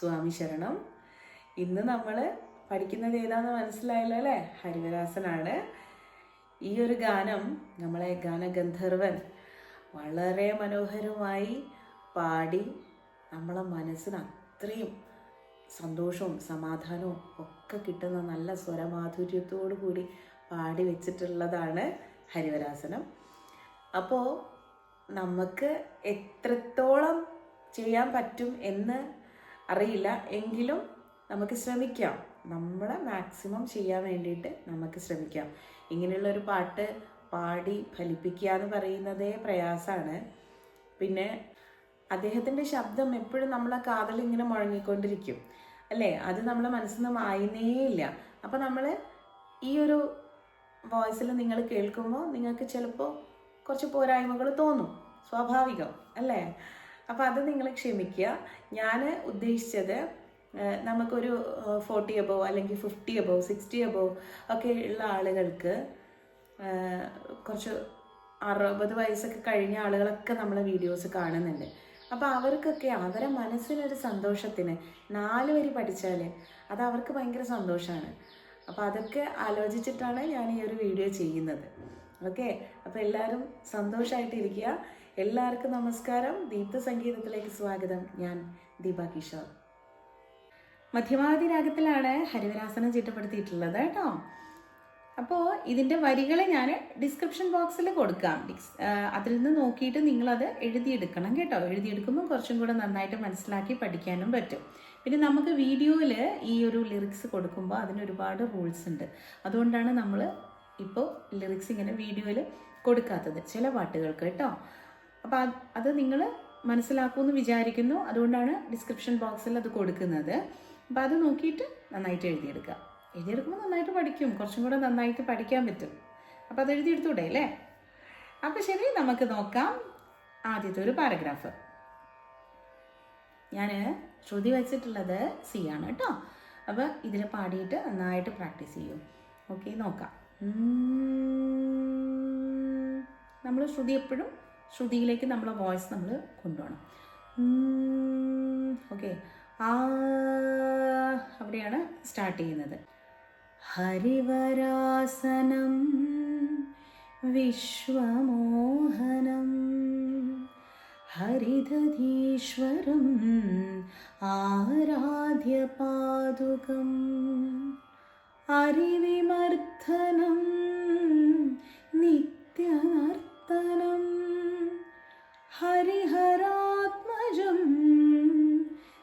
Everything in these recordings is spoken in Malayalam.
സ്വാമി ശരണം. ഇന്ന് നമ്മൾ പഠിക്കുന്നത് ഏതാണെന്ന് മനസ്സിലായല്ലോ അല്ലേ? ഹരിവരാസനാണ്. ഈ ഒരു ഗാനം നമ്മളെ ഗാനഗന്ധർവൻ വളരെ മനോഹരമായി പാടി നമ്മളെ മനസ്സിന് അത്രയും സന്തോഷവും സമാധാനവും ഒക്കെ കിട്ടുന്ന നല്ല സ്വരമാധുര്യത്തോടു കൂടി പാടി വെച്ചിട്ടുള്ളതാണ് ഹരിവരാസനം. അപ്പോൾ നമുക്ക് എത്രത്തോളം ചെയ്യാൻ പറ്റും എന്ന് അറിയില്ല. എങ്കിലും നമുക്ക് ശ്രമിക്കാം. നമ്മളെ മാക്സിമം ചെയ്യാൻ വേണ്ടിയിട്ട് നമുക്ക് ശ്രമിക്കാം. ഇങ്ങനെയുള്ള ഒരു പാട്ട് പാടി ഫലിപ്പിക്കുക എന്ന് പറയുന്നതേ പ്രയാസമാണ്. പിന്നെ അദ്ദേഹത്തിന്റെ ശബ്ദം എപ്പോഴും നമ്മളെ കാതിൽ ഇങ്ങനെ മുഴങ്ങിക്കൊണ്ടിരിക്കും. അല്ലേ? അത് നമ്മളെ മനസ്സിൽ നിന്ന് മായുന്നേ ഇല്ല. അപ്പോൾ നമ്മൾ ഈ ഒരു വോയിസിൽ നിങ്ങൾ കേൾക്കുമ്പോൾ നിങ്ങൾക്ക് ചിലപ്പോൾ കുറച്ച് പോരായ്മകൾ തോന്നും. സ്വാഭാവികം. അല്ലേ? അപ്പോൾ അത് നിങ്ങൾ ക്ഷമിക്കുക. ഞാൻ ഉദ്ദേശിച്ചത് നമുക്കൊരു ഫോർട്ടി അബോവ് അല്ലെങ്കിൽ ഫിഫ്റ്റി അബോവ് സിക്സ്റ്റി അബോവ് ഒക്കെ ഉള്ള ആളുകൾക്ക് കുറച്ച് അറുപത് വയസ്സൊക്കെ കഴിഞ്ഞ ആളുകളൊക്കെ നമ്മളെ വീഡിയോസ് കാണുന്നുണ്ട്. അപ്പോൾ അവർക്കൊക്കെ അവരെ മനസ്സിനൊരു സന്തോഷത്തിന് നാല് വരി പഠിച്ചാൽ അത് അവർക്ക് ഭയങ്കര സന്തോഷമാണ് അപ്പോൾ അതൊക്കെ ആലോചിച്ചിട്ടാണ് ഞാൻ ഈ ഒരു വീഡിയോ ചെയ്യുന്നത്. ഓക്കെ അപ്പോൾ എല്ലാവരും സന്തോഷമായിട്ടിരിക്കുക എല്ലാവർക്കും നമസ്കാരം. ദീപ്ത സംഗീതത്തിലേക്ക് സ്വാഗതം. ഞാൻ ദീപ കിഷോർ. മധ്യമാവധി രാഗത്തിലാണ് ഹരിവരാസനം ചിട്ടപ്പെടുത്തിയിട്ടുള്ളത് കേട്ടോ. അപ്പോൾ ഇതിന്റെ വരികൾ ഞാൻ ഡിസ്ക്രിപ്ഷൻ ബോക്സിൽ കൊടുക്കാം. അതിൽ നിന്ന് നോക്കിയിട്ട് നിങ്ങളത് എഴുതിയെടുക്കണം കേട്ടോ. എഴുതിയെടുക്കുമ്പോൾ കുറച്ചും കൂടെ നന്നായിട്ട് മനസ്സിലാക്കി പഠിക്കാനും പറ്റും. പിന്നെ നമുക്ക് വീഡിയോയിൽ ഈ ഒരു ലിറിക്സ് കൊടുക്കുമ്പോൾ അതിന് ഒരുപാട് റൂൾസ് ഉണ്ട്. അതുകൊണ്ടാണ് നമ്മൾ ഇപ്പോൾ ലിറിക്സ് ഇങ്ങനെ വീഡിയോയിൽ കൊടുക്കാത്തത്. ചില പാട്ടുകൾക്ക് കേട്ടോ. അപ്പോൾ അത് നിങ്ങൾ മനസ്സിലാക്കുമെന്ന് വിചാരിക്കുന്നു. അതുകൊണ്ടാണ് ഡിസ്ക്രിപ്ഷൻ ബോക്സിൽ അത് കൊടുക്കുന്നത്. അപ്പോൾ അത് നോക്കിയിട്ട് നന്നായിട്ട് എഴുതിയെടുക്കുക. എഴുതിയെടുക്കുമ്പോൾ നന്നായിട്ട് പഠിക്കും. കുറച്ചും കൂടെ നന്നായിട്ട് പഠിക്കാൻ പറ്റും. അപ്പോൾ അത് എഴുതിയെടുത്തൂടെ അല്ലേ? അപ്പോൾ ശരി നമുക്ക് നോക്കാം. ആദ്യത്തെ ഒരു പാരഗ്രാഫ് ഞാൻ ശ്രുതി വെച്ചിട്ടുള്ളത് സി ആണ് കേട്ടോ. അപ്പോൾ ഇതിൽ പാടിയിട്ട് നന്നായിട്ട് പ്രാക്ടീസ് ചെയ്യും. ഓക്കെ നോക്കാം. നമ്മൾ ശ്രുതി എപ്പോഴും ശ്രുതിയിലേക്ക് നമ്മളെ വോയിസ് നമ്മൾ കൊണ്ടുപോകണം. ഓക്കെ ആ അവിടെയാണ് സ്റ്റാർട്ട് ചെയ്യുന്നത്. ഹരിവരാസനം വിശ്വമോഹനം ഹരിതധീശ്വരം ആരാധ്യ പാതുകം ആരാധ്യപാദുകം അരിവിമർദ്ദനം നിത്യനർത്തനം ഹരിഹരാത്മജം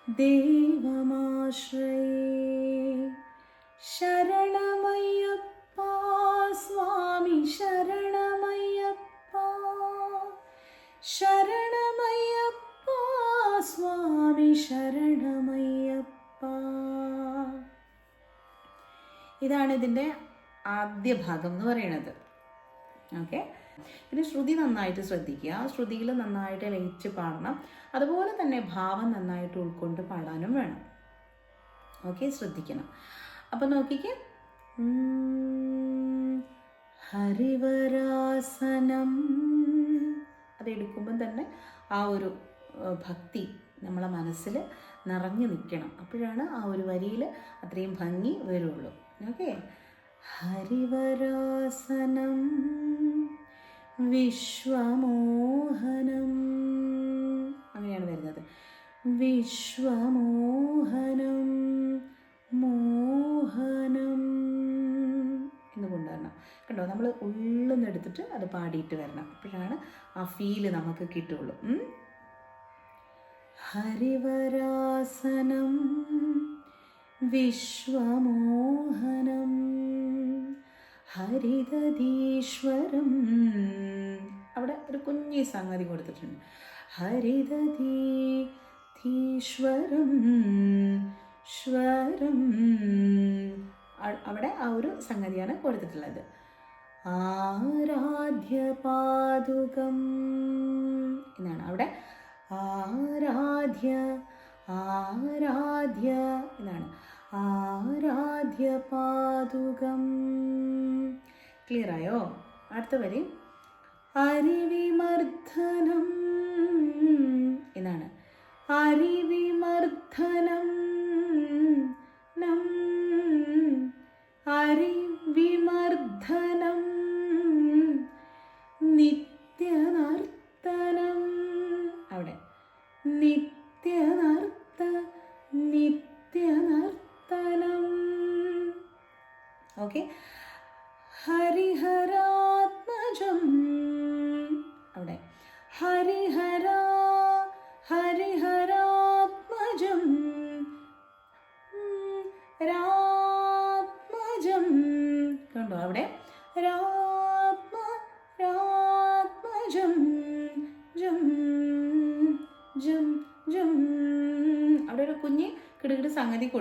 ദേവമാശ്രയേ. ശരണമയ്യപ്പ സ്വാമി ശരണമയ്യപ്പ. ശരണമയ്യപ്പ സ്വാമി ശരണമയ്യപ്പ. ഇതാണ് ഇതിന്റെ ആദ്യ ഭാഗം എന്ന് പറയുന്നത്. ഓക്കെ. പിന്നെ ശ്രുതി നന്നായിട്ട് ശ്രദ്ധിക്കുക. ശ്രുതിയിൽ നന്നായിട്ട് ലയിച്ച് പാടണം. അതുപോലെ തന്നെ ഭാവം നന്നായിട്ട് ഉൾക്കൊണ്ട് പാടാനും വേണം. ഓക്കെ ശ്രദ്ധിക്കണം. അപ്പം നോക്കിക്കേ. ഹരിവരാസനം. അതെടുക്കുമ്പം തന്നെ ആ ഒരു ഭക്തി നമ്മളെ മനസ്സിൽ നിറഞ്ഞു നിൽക്കണം. അപ്പോഴാണ് ആ ഒരു വരിയിൽ അത്രയും ഭംഗി വരുള്ളൂ. ഓക്കെ ഹരിവരാസനം. വിശ്വമോഹനം. അങ്ങനെയാണ് വരുന്നത്. വിശ്വമോഹനം മോഹനം എന്ന് കൊണ്ടുവരണം. കണ്ടോ? നമ്മൾ എടുത്തിട്ട് അത് പാടിയിട്ട് വരണം. അപ്പോഴാണ് ആ ഫീൽ നമുക്ക് കിട്ടുള്ളൂ? ഹരിവരാസനം വിശ്വമോഹനം. ഹരിദധീശ്വരം അവിടെ ഒരു കുഞ്ഞി സംഗതി കൊടുത്തിട്ടുണ്ട്. ഹരിതീശ്വരം ശ്വരം. അവിടെ ആ ഒരു സംഗതിയാണ് കൊടുത്തിട്ടുള്ളത്. ആരാധ്യപാദുകം എന്നാണ്. അവിടെ ആരാധ്യ ആരാധ്യ എന്നാണ്. ആരാധ്യപാതുകം ക്ലിയറായോ അടുത്ത വരി. അരിവിമർദ്ദനം. എന്നാണ് അരിവിമർദ്ദനം. നം. നിത്യനർത്തനം. അവിടെ. നിത്യനർ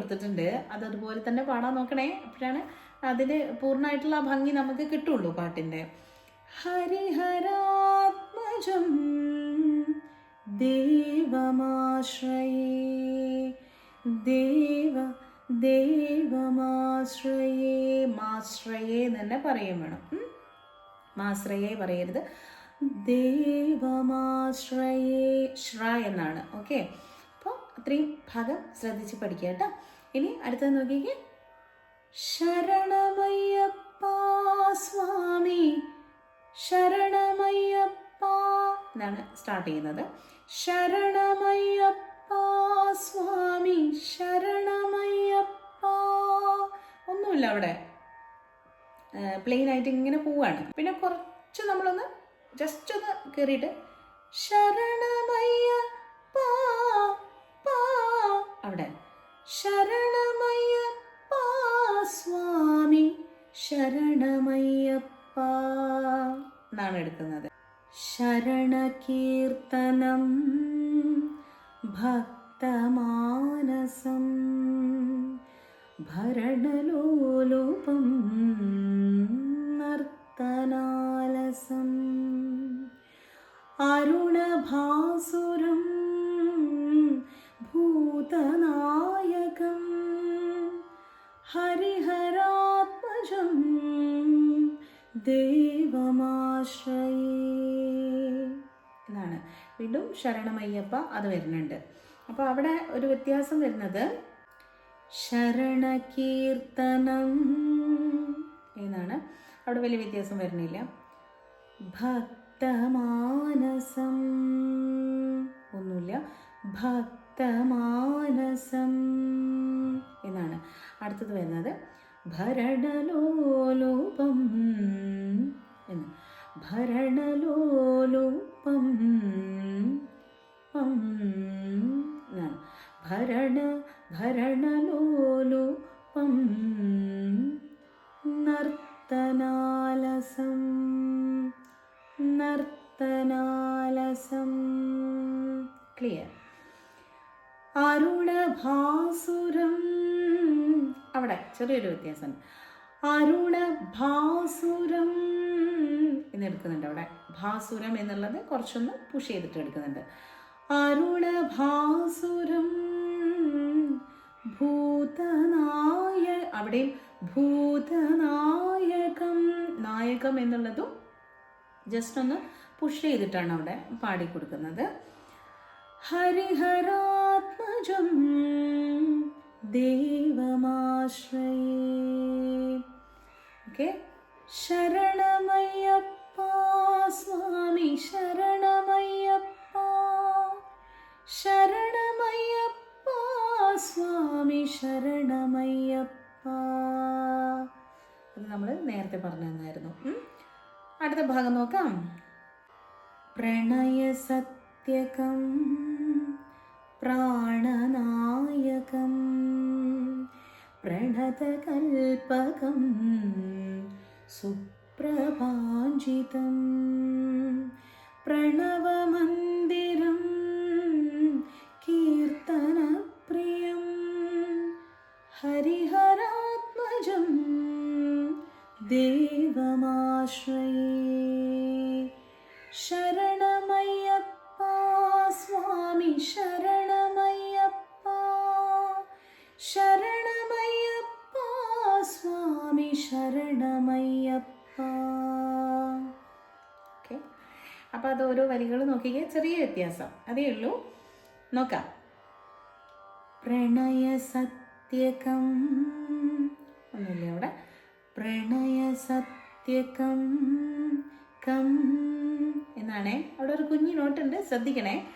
കൊടുത്തിട്ടുണ്ട്. അത് അതുപോലെ തന്നെ പാടാൻ നോക്കണേ. അപ്പോഴാണ് അതിന് പൂർണമായിട്ടുള്ള ഭംഗി നമുക്ക് കിട്ടുള്ളൂ പാട്ടിന്റെ ഹരിഹരാത്മജം ദേവമാശ്രയേ ദേവ ദേവമാശ്രയേ മാശ്രയേ എന്ന് തന്നെ പറയും വേണം? മാശ്രയേ പറയരുത്. ദേവമാശ്രയേ ശ്ര എന്നാണ്. ഓക്കെ? അപ്പോൾ അത്രയും ഭാഗം ശ്രദ്ധിച്ച് പഠിക്കുക കേട്ടോ. ഇനി അടുത്തത് നോക്കിക്കേ. ശരണമയ്യപ്പ സ്വാമി. ശരണമയ്യപ്പ എന്നാണ് സ്റ്റാർട്ട് ചെയ്യുന്നത്. ശരണമയ്യപ്പ സ്വാമി. ശരണമയ്യപ്പ. ഒന്നുമില്ല അവിടെ. പ്ലെയിൻ ആയിട്ട് ഇങ്ങനെ പോവാണ്. പിന്നെ കുറച്ച് നമ്മളൊന്ന് ജസ്റ്റ് ഒന്ന് കയറിയിട്ട് പാ പാ. അവിടെ. ശരണമയ്യപ്പ സ്വാമി. ശരണമയ്യപ്പ. എന്നാണ് എടുക്കുന്നത്. ശരണകീർത്തനം ഭക്തമാനസം ഭരണലോലോപം നർത്തനാലസം. അരുണഭാസുരം ഭൂതനായകം. ഹരിഹരാത്മജം ദേവമാശ്രയേ. എന്നാണ് വീണ്ടും ശരണമയ്യപ്പ അത് വരുന്നുണ്ട്. അപ്പോൾ അവിടെ ഒരു വ്യത്യാസം വരുന്നത് ശരണകീർത്തനം എന്നാണ്. അവിടെ വലിയ വ്യത്യാസം വരുന്നില്ല. ഭക്തമാനസം ഒന്നുമില്ല. ഭക്തമാനസം എന്നാണ്. അടുത്തത് വരുന്നത് ഭരണലോലോപം എന്ന്. ഭരണലോലോപം എന്നാണ്. ഭരണ ഭരണലോലോപം നർത്തനാലസം നർത്തനാലസം. ക്ലിയർ അരുണഭാസുരം. അവിടെ ചെറിയൊരു വ്യത്യാസം അരുണഭാസുരം എന്ന് എടുക്കുന്നുണ്ട് അവിടെ. ഭാസുരം എന്നുള്ളത് കുറച്ചൊന്ന് പുഷ് ചെയ്തിട്ട് എടുക്കുന്നുണ്ട്. അരുണഭാസുരം ഭൂതനായ അവിടെയും ഭൂതനായകം നായകം എന്നുള്ളതും ജസ്റ്റ് ഒന്ന് പുഷ് ചെയ്തിട്ടാണ് അവിടെ പാടിക്കൊടുക്കുന്നത്. ഹരിഹരാത്മജം ദേവമാശ്രയേ. ഓക്കെ? ശരണമയ്യപ്പ സ്വാമി ശരണമയ്യപ്പ. ശരണമയ്യപ്പ സ്വാമി ശരണമയ്യപ്പ. അത് നമ്മൾ നേരത്തെ പറഞ്ഞു തന്നായിരുന്നു അടുത്ത ഭാഗം നോക്കാം. പ്രണയസത്യകം പ്രാണനായകം പ്രണതകൽപകം സുപ്രഭാഞ്ചിതം പ്രണവമന്ദിരം കീർത്തനപ്രിയം ഹരിഹരാത്മജം ദേവമാശ്രയേ. ശരണമയ്യപ്പ സ്വാമി ശരണമയ്യപ്പ ശരണമയ്യപ്പ സ്വാമി ശരണമയ്യപ്പ. ഓക്കെ. അപ്പോൾ അത് ഓരോ വരികൾ നോക്കിക്കേ ചെറിയ വ്യത്യാസം. അതേ ഉള്ളൂ. നോക്കാം. പ്രണയ സത്യകം. ഒന്നുമില്ല അവിടെ? പ്രണയ സത്യകം കം എന്നാണേ. അവിടെ ഒരു കുഞ്ഞു നോട്ടുണ്ട്. ശ്രദ്ധിക്കണേ.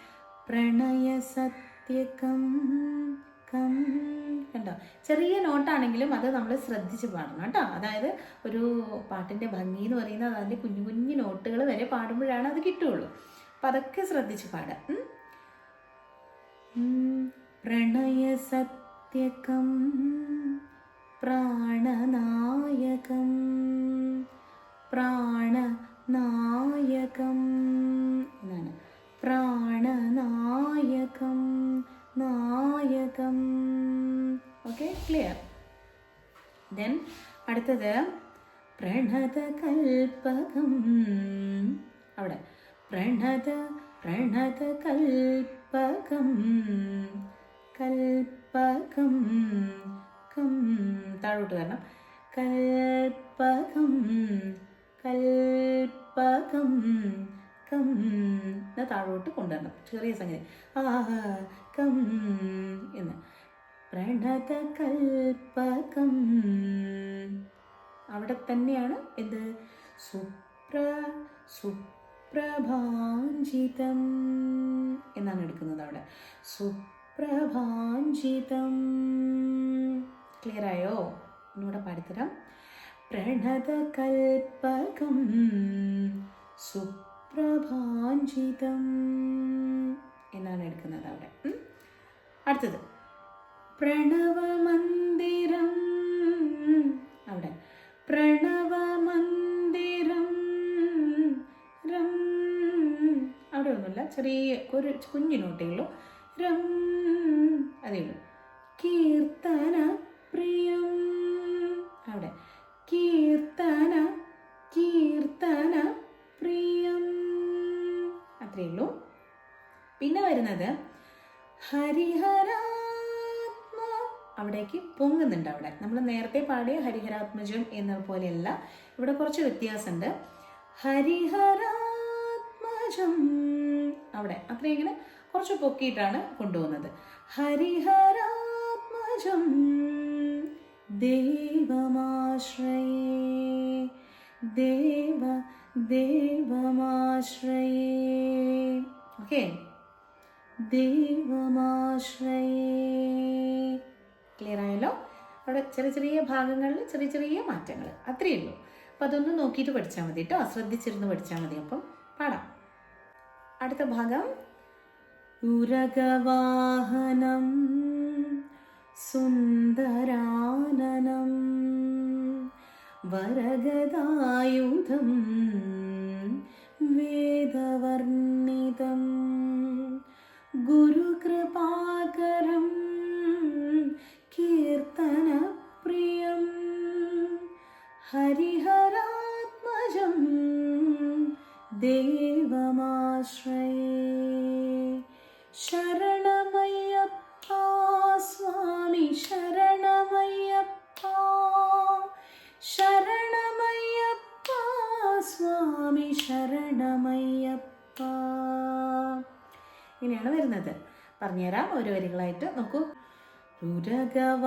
പ്രണയസത്യകം കം കണ്ടോ? ചെറിയ നോട്ടാണെങ്കിലും അത് നമ്മൾ ശ്രദ്ധിച്ച് പാടണം കേട്ടോ. അതായത് ഒരു പാട്ടിന്റെ ഭംഗി എന്ന് പറയുന്നത് അതിന്റെ കുഞ്ഞു കുഞ്ഞു നോട്ടുകൾ വരെ പാടുമ്പോഴാണ് അത് കിട്ടുകയുള്ളൂ അപ്പം അതൊക്കെ ശ്രദ്ധിച്ച് പാടാം. പ്രണയ സത്യകം പ്രാണനായകം പ്രാണനായകം എന്നാണ്? പ്രാണനായകം നായകം. ഓക്കെ ക്ലിയർ ദെൻ അടുത്തത് പ്രണതകൽപകം അവിടെ പ്രണത പ്രണതകൽപകം കൽപ്പകം. കം. താഴോട്ട് വരണം. കൽപ്പകം. കൽപകം കം താഴോട്ട് കൊണ്ടുവരണം. ചെറിയ സംഗതി. ആഹ കം എന്ന്. പ്രണതകൽപകം അവിടെ തന്നെയാണ് എന്ത്? സുപ്ര സുപ്രഭാഞ്ചിതം എന്നാണ് എടുക്കുന്നത് അവിടെ. സുപ്രഭാഞ്ചിതം. ക്ലിയർ ആയോ? ഒന്നുകൂടെ പാടിത്തരാം. പ്രണതകൽപകം സുപ്രഭാഞ്ചിതം എന്നാണ് എടുക്കുന്നത് അവിടെ. അടുത്തത്. പ്രണവമന്ദിരം അവിടെ. പ്രണവമന്ദിരം രം. അവിടെ ഒന്നുമില്ല. ചെറിയ ഒരു കുഞ്ഞു നോട്ടേ രം. അതേ കീർത്തന പ്രിയം. അവിടെ. കീർത്തന കീർത്തന പ്രിയം. അത്രയേ ഉള്ളൂ. പിന്നെ വരുന്നത് ഹരിഹരാത്മ. അവിടേക്ക് പൊങ്ങുന്നുണ്ട് അവിടെ. നമ്മൾ നേരത്തെ പാടിയ ഹരിഹരാത്മജം എന്ന പോലെയല്ല. ഇവിടെ കുറച്ച് വ്യത്യാസമുണ്ട്. ഹരിഹരാത്മജം. അവിടെ അത്രയും ഇങ്ങനെ കുറച്ച് പൊക്കിയിട്ടാണ് കൊണ്ടുപോകുന്നത്. ഹരിഹരാത്മജം. ദേവമാശ്രയേ ദേവ ദേവമാശ്രയേ. ഓക്കെ ദേവമാശ്രയേ. ക്ലിയർ ആയല്ലോ? അവിടെ ചെറിയ ചെറിയ ഭാഗങ്ങളിൽ ചെറിയ ചെറിയ മാറ്റങ്ങൾ. അത്രയേ ഉള്ളൂ. അപ്പം അതൊന്ന് നോക്കിയിട്ട് പഠിച്ചാൽ മതി കേട്ടോ ശ്രദ്ധിച്ചിരുന്ന് പഠിച്ചാൽ മതി. അപ്പം പാടാം. അടുത്ത ഭാഗം. ഉരകവാഹനം സുന്ദരാനനം. വരഗദായുധം വേദവർണിതം ഗുരുകൃപാകരം കീർത്തനപ്രിയം ഹരിഹരാത്മജം ദേവമാശ്രയേ. ശരണമയ്യപ്പ സ്വാമി ശരണമയ്യപ്പ ശരണമയ്യപ്പ സ്വാമി ശരണമയ്യപ്പ. ഇങ്ങനെയാണ് വരുന്നത്. പറഞ്ഞുതരാം ഓരോ വരികളായിട്ട്. നോക്കൂ. രുരകവാഹനം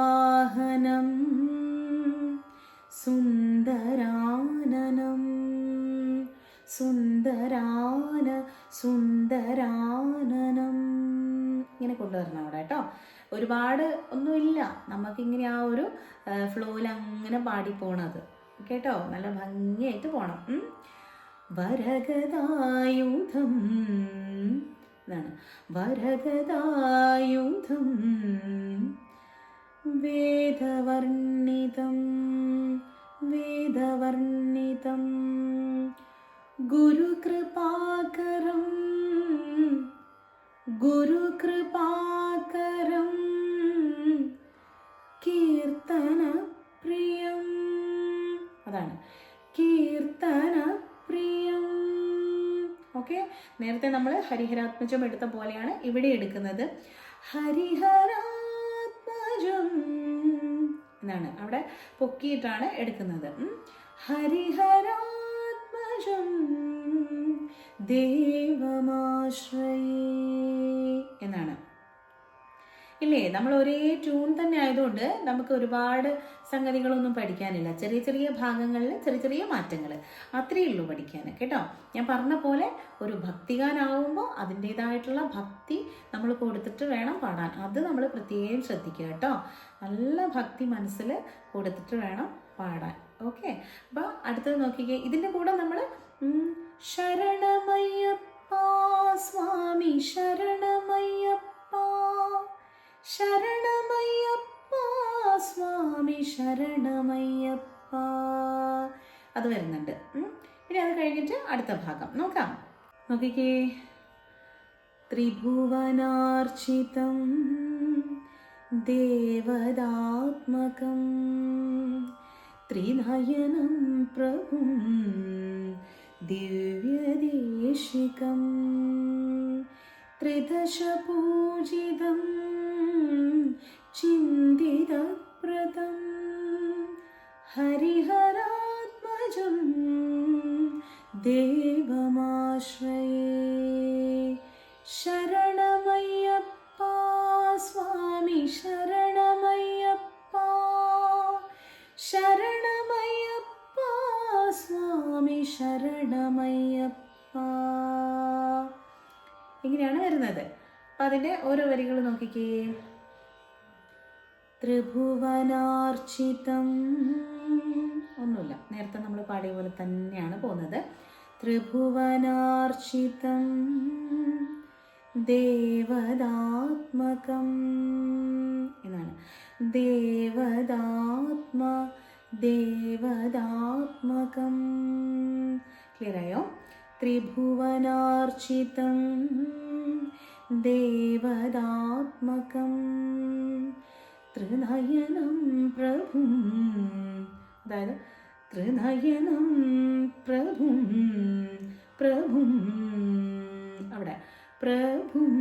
സുന്ദരാനനം സുന്ദരാന സുന്ദരാനനം. ഇങ്ങനെ കൊണ്ടുവരണം അവിടെ കേട്ടോ. ഒരുപാട് ഒന്നുമില്ല. നമുക്കിങ്ങനെ ആ ഒരു ഫ്ലോയിൽ അങ്ങനെ പാടി പോണത് കേട്ടോ? നല്ല ഭംഗിയായിട്ട് പോണം. വരകതായുധം ഇതാണ്. വരഗദായുധം വേദവർണിതം വേദവർണിതം ഗുരുകൃപാകരം. ഗുരുകൃപാകരം കീർത്തനപ്രിയം. അതാണ്. കീർത്തന പ്രിയം ഓക്കെ? നേരത്തെ നമ്മൾ ഹരിഹരാത്മജം എടുത്ത പോലെയാണ് ഇവിടെ എടുക്കുന്നത്. ഹരിഹരാത്മജം എന്നാണ് അവിടെ പൊക്കിയിട്ടാണ് എടുക്കുന്നത്. ഹരിഹരാത്മജം ദേവമാശ്രയേ എന്നാണ്. ഇല്ലേ? നമ്മൾ ഒരേ ട്യൂൺ തന്നെ ആയതുകൊണ്ട് നമുക്ക് ഒരുപാട് സംഗതികളൊന്നും പഠിക്കാനില്ല. ചെറിയ ചെറിയ ഭാഗങ്ങളിൽ ചെറിയ ചെറിയ മാറ്റങ്ങൾ. അത്രയേ ഉള്ളൂ പഠിക്കാൻ കേട്ടോ? ഞാൻ പറഞ്ഞ പോലെ ഒരു ഭക്തിഗാനാവുമ്പോൾ അതിന്റെതായിട്ടുള്ള ഭക്തി നമ്മൾ കൊടുത്തിട്ട് വേണം പാടാൻ. അത് നമ്മൾ പ്രത്യേകം ശ്രദ്ധിക്കുക കേട്ടോ? നല്ല ഭക്തി മനസ്സിൽ കൊടുത്തിട്ട് വേണം പാടാൻ. ഓക്കെ? അപ്പോൾ അടുത്തത് നോക്കിക്കേ. ഇതിന്റെ കൂടെ നമ്മൾ ശരണമയ്യപ്പ സ്വാമി ശരണമയ്യപ്പ. ശരണമയ്യപ്പ സ്വാമി ശരണമയ്യപ്പ. അത് വരുന്നുണ്ട്. ഇനി അത് കഴിഞ്ഞിട്ട് അടുത്ത ഭാഗം. നോക്കാം. നോക്കിക്കേ. ത്രിഭുവനാർച്ചിതം ദേവദാത്മകം ത്രിനയനം പ്രഭും दिव्यदेशिकं त्रिदशपूजितं चिन्तितप्रतं हरिहरात्मजुं देवमाश्रये शरणमय्यप्पा स्वामि शरणमय्यप्पा शरण സ്വാമി ശരണമയ്യപ്പ. ഇങ്ങനെയാണ് വരുന്നത്. അപ്പം അതിന്റെ ഓരോ വരികൾ നോക്കിക്കേ. ത്രിഭുവനാർച്ചിതം. ഒന്നുമില്ല. നേരത്തെ നമ്മൾ പാടിയ പോലെ തന്നെയാണ് പോകുന്നത്. ത്രിഭുവനാർച്ചിതം. ദേവദാത്മകം എന്നാണ്. ദേവദാത്മ ദേവദാത്മകം ക്ലിയർ ആയോ? ത്രിഭുവനാർച്ചിതം ദേവദാത്മകം ത്രിനയനം പ്രഭും അതായത് ത്രിനയനം പ്രഭും പ്രഭും അവിടെ പ്രഭും.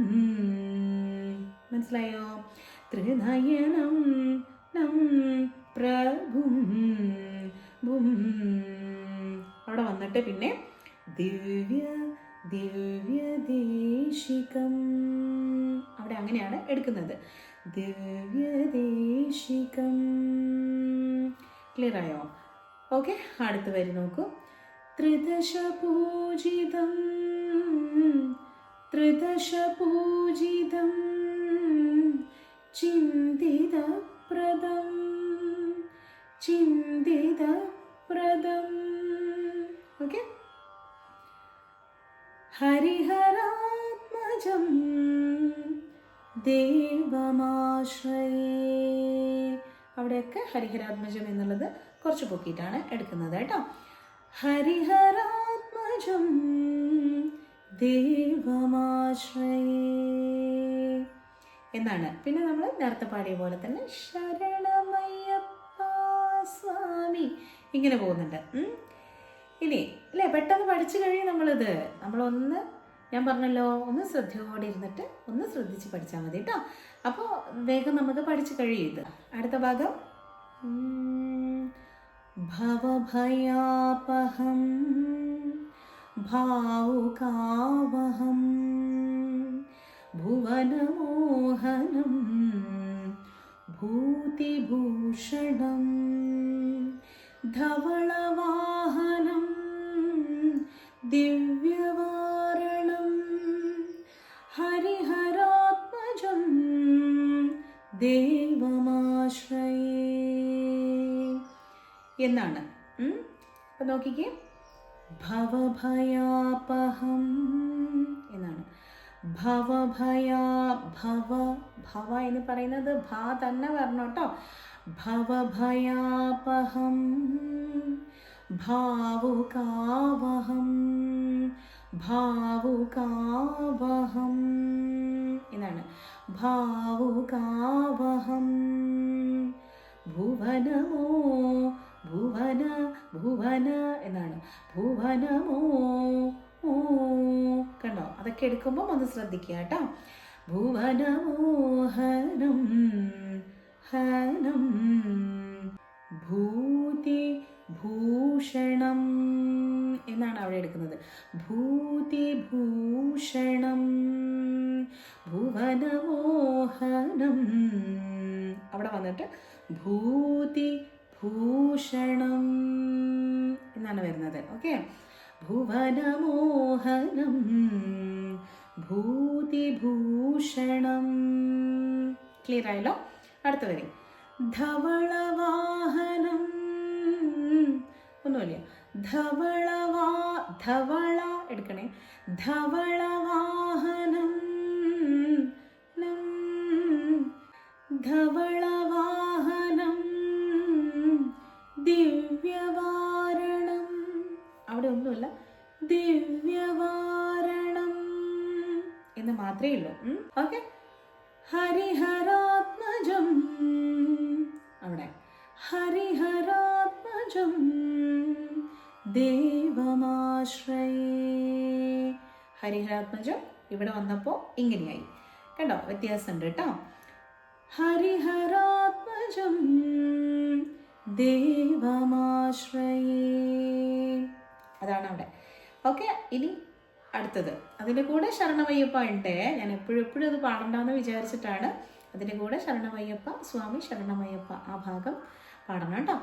മനസ്സിലായോ? ത്രിനയനം നം പ്രഭും അവിടെ വന്നിട്ട് പിന്നെ ദിവ്യ ദിവ്യ ദേശികം. അവിടെ അങ്ങനെയാണ് എടുക്കുന്നത്. ദിവ്യ ദേശികം. ക്ലിയർ ആയോ? ഓക്കെ അടുത്ത് വരി നോക്കൂ. ത്രിദശ പൂജിതം ത്രിദശ പൂജിതം ചിന്തിതപ്രദം. ചിന്തിതപ്രദം ഓക്കെ ഹരിഹരാത്മജം ദേവമാശ്രയേ. അവിടെയൊക്കെ ഹരിഹരാത്മജം എന്നുള്ളത് കുറച്ച് പൊക്കിയിട്ടാണ് എടുക്കുന്നത് കേട്ടോ. ഹരിഹരാത്മജം ദേവമാശ്രയേ. എന്നാണ്. പിന്നെ നമ്മൾ നേരത്തെ പാടിയ പോലെ തന്നെ സ്വാമി ഇങ്ങനെ പോകുന്നുണ്ട്. ഇനി അല്ലേ പെട്ടെന്ന് പഠിച്ചു കഴിയും നമ്മളിത് നമ്മളൊന്ന് ഞാൻ പറഞ്ഞല്ലോ ഒന്ന് ശ്രദ്ധയോടെ ഇരുന്നിട്ട് ഒന്ന് ശ്രദ്ധിച്ച് പഠിച്ചാൽ മതി കേട്ടോ അപ്പോൾ വേഗം നമുക്ക് പഠിച്ചു കഴിയും അടുത്ത ഭാഗം. ഭവഭയാപഹം. ഭാവുകാവഹം. ഭുവനമോഹനം. ഭൂതിഭൂഷണം. ധവളവാഹനം ദിവ്യവാരണം ഹരിഹരാത്മജം ദേവമാശ്രയേ. എന്നാണ്. അപ്പം നോക്കിക്കേ. ഭവഭയാപഹം എന്നാണ്. ഭവഭയാ ഭവ ഭവ എന്ന് പറയുന്നത് ഭ തന്നെ വരണം കേട്ടോ. ഭവഭയാപഹം ഭാവുകാവഹം ഭാവുകാവഹം എന്നാണ് ഭാവുകാവഹം ഭുവനമോ ഭുവന ഭുവന എന്നാണ്. ഭുവനമോ ഓ കണ്ടോ? അതൊക്കെ എടുക്കുമ്പോൾ ഒന്ന് ശ്രദ്ധിക്കുക കേട്ടോ. ഭുവനമോഹനം ഹനം ഭൂതി ഭൂഷണം എന്നാണ് അവിടെ എടുക്കുന്നത്. ഭൂതി ഭൂഷണം ഭുവനമോഹനം. അവിടെ വന്നിട്ട് ഭൂതി ഭൂഷണം എന്നാണ് വരുന്നത്. ഓക്കെ ഭുവനമോഹനം ഭൂതിഭൂഷണം ക്ലിയർ ആയല്ലോ? അടുത്ത വരി. ധവളവാഹനം. ഒന്നുമില്ല. ധവളവാ ധവള എടുക്കണേ. ധവളവാഹനം. ധവളവാഹനം. ദിവ്യവാരണം. അവിടെ ഒന്നുമില്ല. ദിവ്യവാരണം. എന്ന് മാത്രമേ ഉള്ളൂ. ഓക്കെ. ഹരിഹരാത്മജം. അവിടെ. ഹരിഹരാത്മജം. ദേവമാശ്രയേ. ഹരിഹരാത്മജം ഇവിടെ വന്നപ്പോൾ ഇങ്ങനെയായി. കേട്ടോ വ്യത്യാസമുണ്ട് കേട്ടോ. ഹരിഹരാത്മജം. ദേവമാശ്രയേ. അതാണ് അവിടെ. ഓക്കെ ഇനി അടുത്തത്. അതിന്റെ കൂടെ ശരണമയ്യപ്പ ഉണ്ട്. ഞാൻ എപ്പോഴും എപ്പോഴും അത് പാടണ്ടെന്ന് വിചാരിച്ചിട്ടാണ് അതിന്റെ കൂടെ ശരണമയ്യപ്പ സ്വാമി ശരണമയ്യപ്പ ആ ഭാഗം പാടണം കേട്ടോ.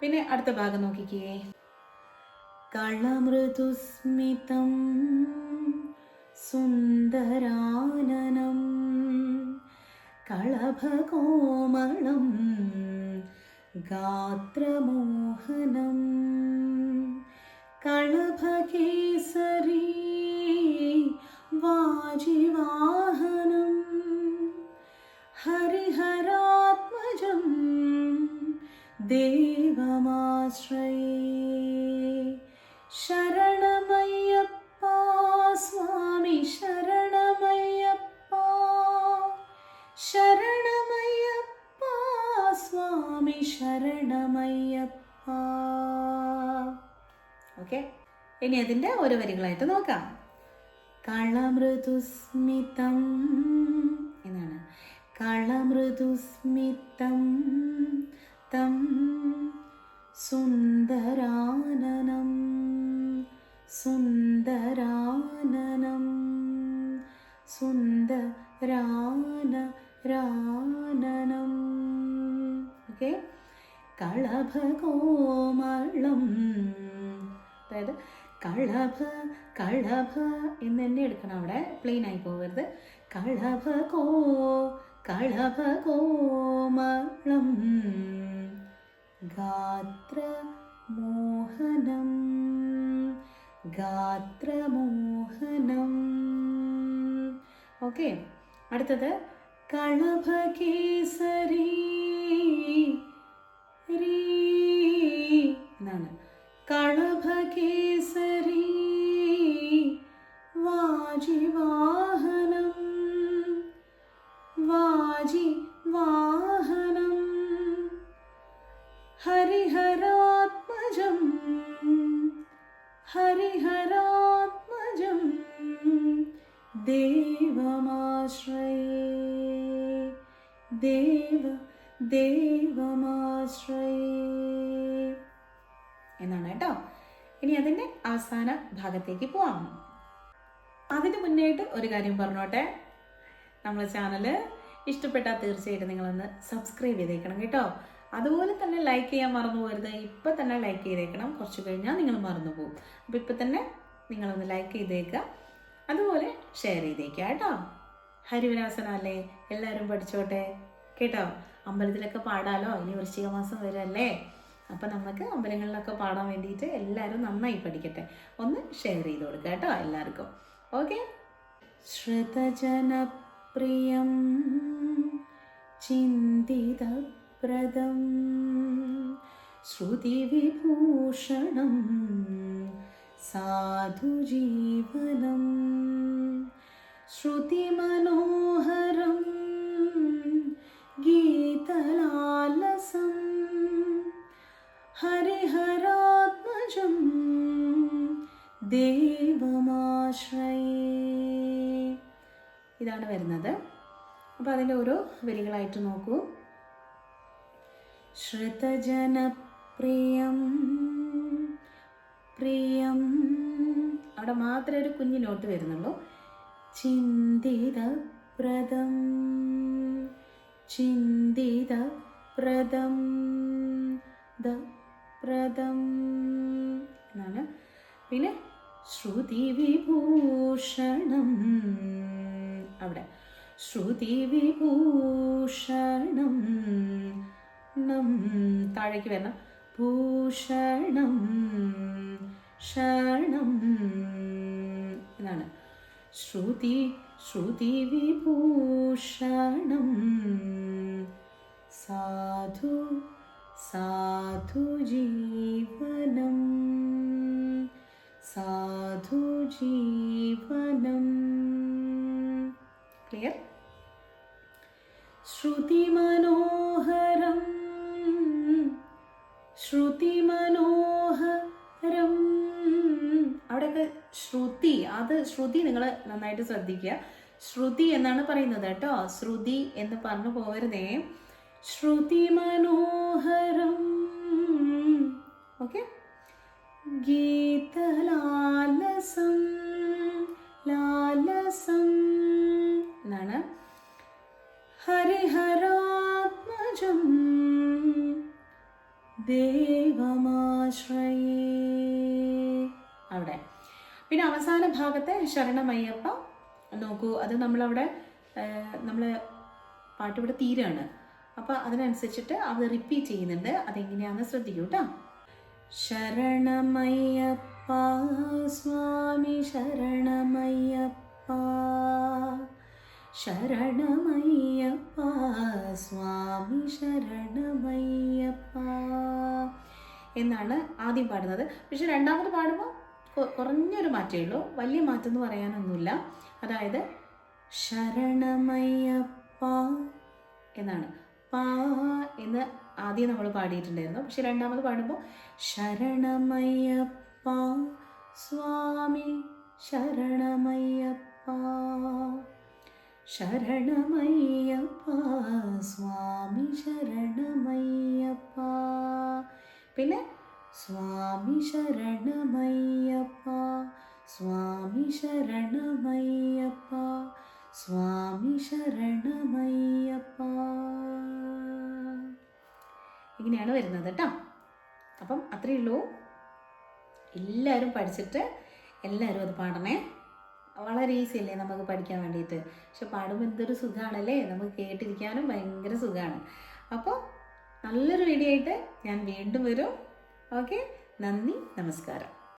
പിന്നെ അടുത്ത ഭാഗം നോക്കിക്കേ. കളമൃദുസ്മിതം സുന്ദരാനനം കളഭകോമളം ഗാത്രമോഹനം कणभकेसरी वाजिवाहनं हरिहरात्मजं देवमाश्रये शरणमय्यप्पा स्वामि शरणमय्यप्पा शरणमय्यप्पा स्वामि शरणमय्यप्पा ഓക്കെ. ഇനി അതിന്റെ ഓരോ വരികളായിട്ട് നോക്കാം. കളമൃദുസ്മിതം. എന്നാണ് കളമൃദുസ്മിതം. തം സുന്ദരാനനം. സുന്ദരാനനം. സുന്ദരാന ഓക്കെ. കളഭകോമളം. അതായത് കളഭ കളഭ എന്ന് തന്നെ എടുക്കണം അവിടെ. പ്ലെയിൻ ആയി പോകരുത്. കളഭകോ ഗാത്ര മോഹനം ഗാത്രമോഹനം ഓക്കെ അടുത്തത് കളഭകേസരി രീ എന്നാണ്. कणभकेसरी वाजिवाहनं वाजिवाहनं हरिहरात्मजं हरिहरात्मजं देवमाश्रये देव देवमाश्रये എന്നാണ് കേട്ടോ. ഇനി അതിന്റെ അവസാന ഭാഗത്തേക്ക് പോവാം. അതിന് മുന്നേയായിട്ട് ഒരു കാര്യം പറഞ്ഞോട്ടെ. നമ്മളെ ചാനൽ ഇഷ്ടപ്പെട്ടാൽ തീർച്ചയായിട്ടും നിങ്ങളൊന്ന് സബ്സ്ക്രൈബ് ചെയ്തേക്കണം കേട്ടോ. അതുപോലെ തന്നെ ലൈക്ക് ചെയ്യാൻ മറന്നു പോകരുത്. ഇപ്പം തന്നെ ലൈക്ക് ചെയ്തേക്കണം. കുറച്ച് കഴിഞ്ഞാൽ നിങ്ങൾ മറന്നു പോകും. അപ്പോൾ ഇപ്പം തന്നെ നിങ്ങളൊന്ന് ലൈക്ക് ചെയ്തേക്കുക. അതുപോലെ ഷെയർ ചെയ്തേക്കുക കേട്ടോ. ഹരിവിലാസനല്ലേ എല്ലാവരും പഠിച്ചോട്ടെ. കേട്ടോ? അമ്പലത്തിലൊക്കെ പാടാലോ? ഇനി വൃശ്ചിക മാസം വരല്ലേ അപ്പം നമുക്ക് അമ്പലങ്ങളിലൊക്കെ പാടാൻ വേണ്ടിയിട്ട് എല്ലാവരും നന്നായി പഠിക്കട്ടെ. ഒന്ന് ഷെയർ ചെയ്ത് കൊടുക്കുക കേട്ടോ എല്ലാവർക്കും. ഓക്കെ ശ്രുതജനപ്രിയം ചിന്തിതപ്രദം ശ്രുതിവിഭൂഷണം സാധുജീവനം ശ്രുതിമനോഹരം ഗീതലാലസം ഹരിഹരാത്മജം ദേവമാശ്രയേ. ഇതാണ് വരുന്നത്. അപ്പോൾ അതിന്റെ ഓരോ വരികളായിട്ട് നോക്കൂ. ശ്രുതജനപ്രിയം പ്രിയം. അവിടെ മാത്രമേ ഒരു കുഞ്ഞു നോട്ട് വരുന്നുള്ളൂ. ചിന്തിത പ്രദം ചിന്തിത പ്രദം ദ പ്രദം എന്നാണ്. പിന്നെ ശ്രുതി വിഭൂഷണം. അവിടെ. ശ്രുതി വിഭൂഷണം. ണം താഴേക്ക് വരണം. ഭൂഷണം. ഷണം എന്നാണ്. ശ്രുതി ശ്രുതി വിഭൂഷണം. സാധു സാധു ജീവനം സാധു ജീവനം. ക്ലിയർ ശ്രുതിമനോഹരം ശ്രുതിമനോഹരം അവിടെയൊക്കെ ശ്രുതി അത് ശ്രുതി നിങ്ങൾ നന്നായിട്ട് ശ്രദ്ധിക്കുക. ശ്രുതി എന്നാണ് പറയുന്നത് കേട്ടോ. ശ്രുതി എന്ന് പറഞ്ഞു പോകരുതേ. ശ്രുതി മനോഹരം ഓക്കെ? ഗീതലാലസം ലാലസം എന്നാണ്. ഹരിഹരാത്മജം ദേവമാശ്രയേ. അവിടെ. പിന്നെ അവസാന ഭാഗത്തെ ശരണമയ്യപ്പ. നോക്കൂ അത് നമ്മളവിടെ നമ്മൾ പാട്ട് ഇവിടെ തീരാണ്. അപ്പോൾ അതിനനുസരിച്ചിട്ട് അത് റിപ്പീറ്റ് ചെയ്യുന്നുണ്ട്. അതെങ്ങനെയാണെന്ന് ശ്രദ്ധിക്കൂ ശരണമയ്യപ്പ സ്വാമി ശരണമയ്യപ്പ. ശരണമയ്യപ്പ സ്വാമി ശരണമയ്യപ്പ. എന്നാണ് ആദ്യം പാടുന്നത്. പക്ഷെ രണ്ടാമത് പാടുമ്പോൾ കുറഞ്ഞൊരു മാറ്റമേ ഉള്ളൂ. വലിയ മാറ്റം എന്ന് പറയാനൊന്നുമില്ല. അതായത് ശരണമയ്യപ്പ എന്നാണ്. പാ എന്ന് ആദ്യം നമ്മൾ പാടിയിട്ടുണ്ടായിരുന്നു. പക്ഷെ രണ്ടാമത് പാടുമ്പോൾ ശരണമയ്യപ്പ സ്വാമി ശരണമയ്യപ്പ ശരണമയ്യപ്പ സ്വാമി ശരണമയ്യപ്പ. പിന്നെ സ്വാമി ശരണമയ്യപ്പ സ്വാമി ശരണമയ്യപ്പ. സ്വാമി ശരണമയ്യപ്പ. ഇങ്ങനെയാണ് വരുന്നത് കേട്ടോ അപ്പം അത്രയേ ഉള്ളൂ. എല്ലാവരും പഠിച്ചിട്ട് എല്ലാവരും അത് പാടണേ. വളരെ ഈസി അല്ലേ നമുക്ക് പഠിക്കാൻ വേണ്ടിയിട്ട്. പക്ഷെ പാടുമ്പോൾ എന്തൊരു സുഖമാണല്ലേ നമുക്ക് കേട്ടിരിക്കാനും ഭയങ്കര സുഖമാണ് അപ്പോൾ നല്ലൊരു വീഡിയോ ആയിട്ട് ഞാൻ വീണ്ടും വരും. ഓക്കെ? നന്ദി നമസ്കാരം.